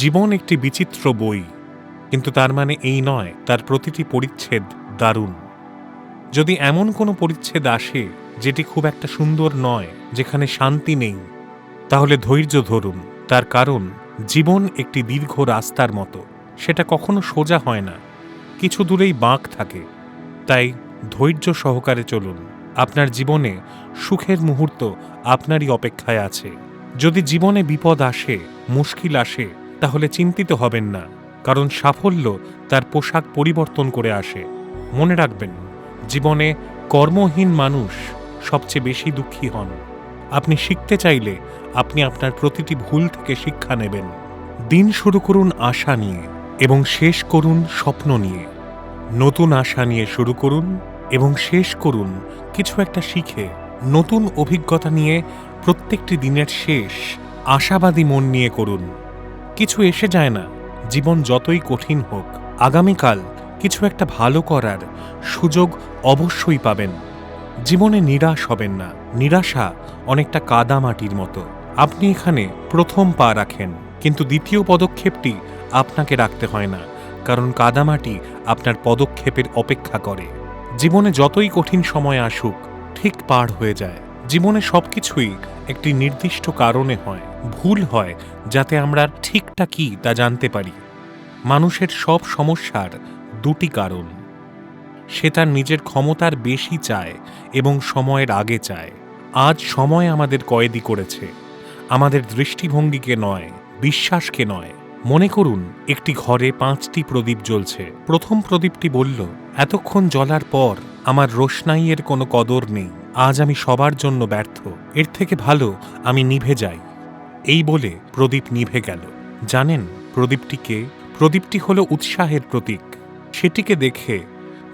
জীবন একটি বিচিত্র বই, কিন্তু তার মানে এই নয়, তার প্রতিটি পরিচ্ছেদ দারুণ। যদি এমন কোনো পরিচ্ছেদ আসে, যেটি খুব একটা সুন্দর নয়, যেখানে শান্তি নেই, তাহলে ধৈর্য ধরুন, তার কারণ জীবন একটি দীর্ঘ রাস্তার মতো, সেটা কখনো সোজা হয় না, কিছু দূরেই বাঁক থাকে, তাই ধৈর্য সহকারে চলুন, আপনার জীবনে সুখের মুহূর্ত আপনারই অপেক্ষায় আছে। যদি জীবনে বিপদ আসে, মুশকিল আসে তাহলে চিন্তিত হবেন না, কারণ সাফল্য তার পোশাক পরিবর্তন করে আসে। মনে রাখবেন, জীবনে কর্মহীন মানুষ সবচেয়ে বেশি দুঃখী হন। আপনি শিখতে চাইলে আপনি আপনার প্রতিটি ভুল থেকে শিক্ষা নেবেন। দিন শুরু করুন আশা নিয়ে এবং শেষ করুন স্বপ্ন নিয়ে। নতুন আশা নিয়ে শুরু করুন এবং শেষ করুন কিছু একটা শিখে। নতুন অভিজ্ঞতা নিয়ে প্রত্যেকটি দিনের শেষ আশাবাদী মন নিয়ে করুন। কিছু এসে যায় না। জীবন যতই কঠিন হোক, আগামীকাল কিছু একটা ভালো করার সুযোগ অবশ্যই পাবেন। জীবনে নিরাশ হবেন না। নিরাশা অনেকটা কাদা মাটির মতো। আপনি এখানে প্রথম পা রাখেন, কিন্তু দ্বিতীয় পদক্ষেপটি আপনাকে রাখতে হয় না, কারণ কাদামাটি আপনার পদক্ষেপের অপেক্ষা করে। জীবনে যতই কঠিন সময় আসুক, ঠিক পার হয়ে যায়। জীবনে সবকিছুই একটি নির্দিষ্ট কারণে হয়, ভুল হয়, যাতে আমরা ঠিকটা কি তা জানতে পারি। মানুষের সব সমস্যার দুটি কারণ। সে তার নিজের ক্ষমতার বেশি চায় এবং সময়ের আগে চায়। আজ সময় আমাদের কয়েদি করেছে। আমাদের দৃষ্টিভঙ্গিকে নয়, বিশ্বাসকে নয়। মনে করুন, একটি ঘরে পাঁচটি প্রদীপ জ্বলছে। প্রথম প্রদীপটি বলল, এতক্ষণ জ্বলার পর আমার রোশনাইয়ের কোনো কদর নেই। আজ আমি সবার জন্য ব্যর্থ। এর থেকে ভালো আমি নিভে যাই। এই বলে প্রদীপ নিভে গেল। জানেন, প্রদীপটিকে, প্রদীপটি হলো উৎসাহের প্রতীক। সেটিকে দেখে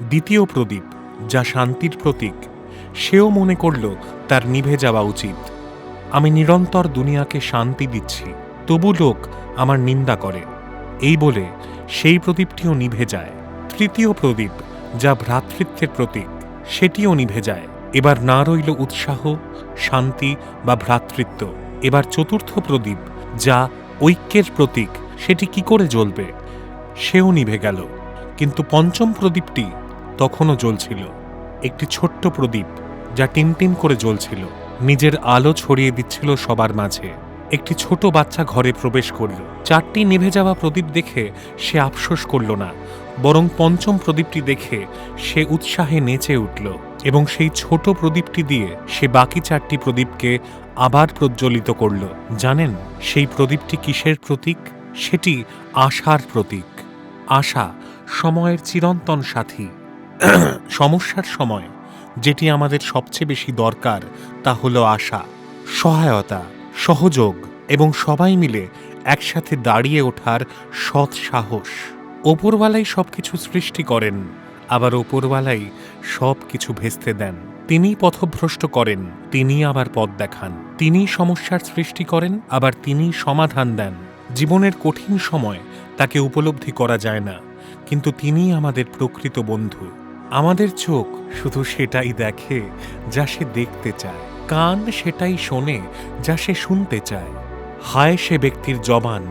দ্বিতীয় প্রদীপ, যা শান্তির প্রতীক, সেও মনে করল তার নিভে যাওয়া উচিত। আমি নিরন্তর দুনিয়াকে শান্তি দিচ্ছি, তবু লোক আমার নিন্দা করে। এই বলে সেই প্রদীপটিও নিভে যায়। তৃতীয় প্রদীপ, যা ভ্রাতৃত্বের প্রতীক, সেটিও নিভে যায়। এবার না রইল উৎসাহ, শান্তি বা ভ্রাতৃত্ব। এবার চতুর্থ প্রদীপ, যা ঐক্যের প্রতীক, সেটি কি করে জ্বলবে? সেও নিভে গেল। কিন্তু পঞ্চম প্রদীপটি তখনও জ্বলছিল। একটি ছোট্ট প্রদীপ, যা টিমটিম করে জ্বলছিল। নিজের আলো ছড়িয়ে দিচ্ছিল সবার মাঝে। একটি ছোট বাচ্চা ঘরে প্রবেশ করল। চারটি নিভে যাওয়া প্রদীপ দেখে সে আফসোস করল না। বরং পঞ্চম প্রদীপটি দেখে সে উৎসাহে নেচে উঠল। এবং সেই ছোট প্রদীপটি দিয়ে সে বাকি চারটি প্রদীপকে আবার প্রজ্বলিত করল। জানেন, সেই প্রদীপটি কিসের প্রতীক? সেটি আশার প্রতীক। আশা সময়ের চিরন্তন সাথী। সমস্যার সময়, যেটি আমাদের সবচেয়ে বেশি দরকার, তা হলো আশা। সহায়তা, সহযোগ এবং সবাই মিলে একসাথে দাঁড়িয়ে ওঠার সৎ সাহস। ওপরওয়ালাই সব কিছু সৃষ্টি করেন। আবার ওপরওয়ালাই সব কিছু ভেস্তে দেন। তিনি পথভ্রষ্ট করেন, তিনি আবার পথ দেখান। তিনি সমস্যার সৃষ্টি করেন, আবার তিনি সমাধান দেন। জীবনের কঠিন সময় তাকে উপলব্ধি করা যায় না, কিন্তু তিনি আমাদের প্রকৃত বন্ধু। আমাদের চোখ শুধু সেটাই দেখে যা সে দেখতে চায়, কান সেটাই শোনে যা সে শুনতে চায়। হায় সে ব্যক্তির জবান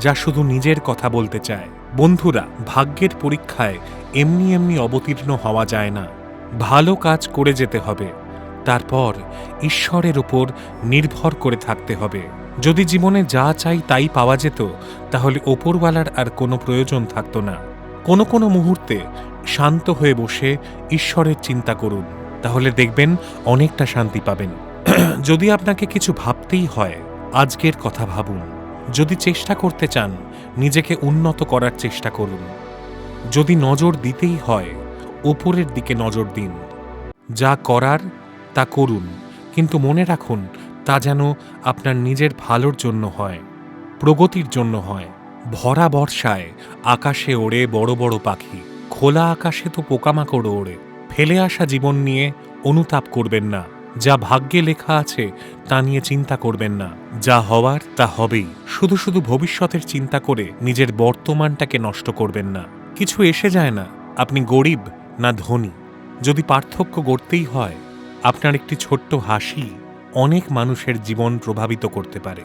যা শুধু নিজের কথা বলতে চায়। বন্ধুরা, ভাগ্যের পরীক্ষায় এমনি এমনি অবতীর্ণ হওয়া যায় না। ভালো কাজ করে যেতে হবে। তারপর ঈশ্বরের ওপর নির্ভর করে থাকতে হবে। যদি জীবনে যা চাই তাই পাওয়া যেত, তাহলে ওপরওয়ালার আর কোনো প্রয়োজন থাকতো না। কোনো কোনো মুহূর্তে শান্ত হয়ে বসে ঈশ্বরের চিন্তা করুন। তাহলে দেখবেন অনেকটা শান্তি পাবেন। যদি আপনাকে কিছু ভাবতেই হয়, আজকের কথা ভাবুন। যদি চেষ্টা করতে চান নিজেকে উন্নত করার চেষ্টা করুন। যদি নজর দিতেই হয়, ওপরের দিকে নজর দিন। যা করার, তা করুন। কিন্তু মনে রাখুন, তা যেন আপনার নিজের ভালোর জন্য হয়, প্রগতির জন্য হয়। ভরা বর্ষায় আকাশে ওড়ে বড় বড় পাখি। খোলা আকাশে তো পোকামাকড় ওড়ে। ফেলে আসা জীবন নিয়ে অনুতাপ করবেন না। যা ভাগ্যে লেখা আছে, তা নিয়ে চিন্তা করবেন না। যা হওয়ার, তা হবেই। শুধু শুধু ভবিষ্যতের চিন্তা করে নিজের বর্তমানটাকে নষ্ট করবেন না। কিছু এসে যায় না। আপনি গরিব না ধনী। যদি পার্থক্য গড়তেই হয়, আপনার একটি ছোট্ট হাসি অনেক মানুষের জীবন প্রভাবিত করতে পারে।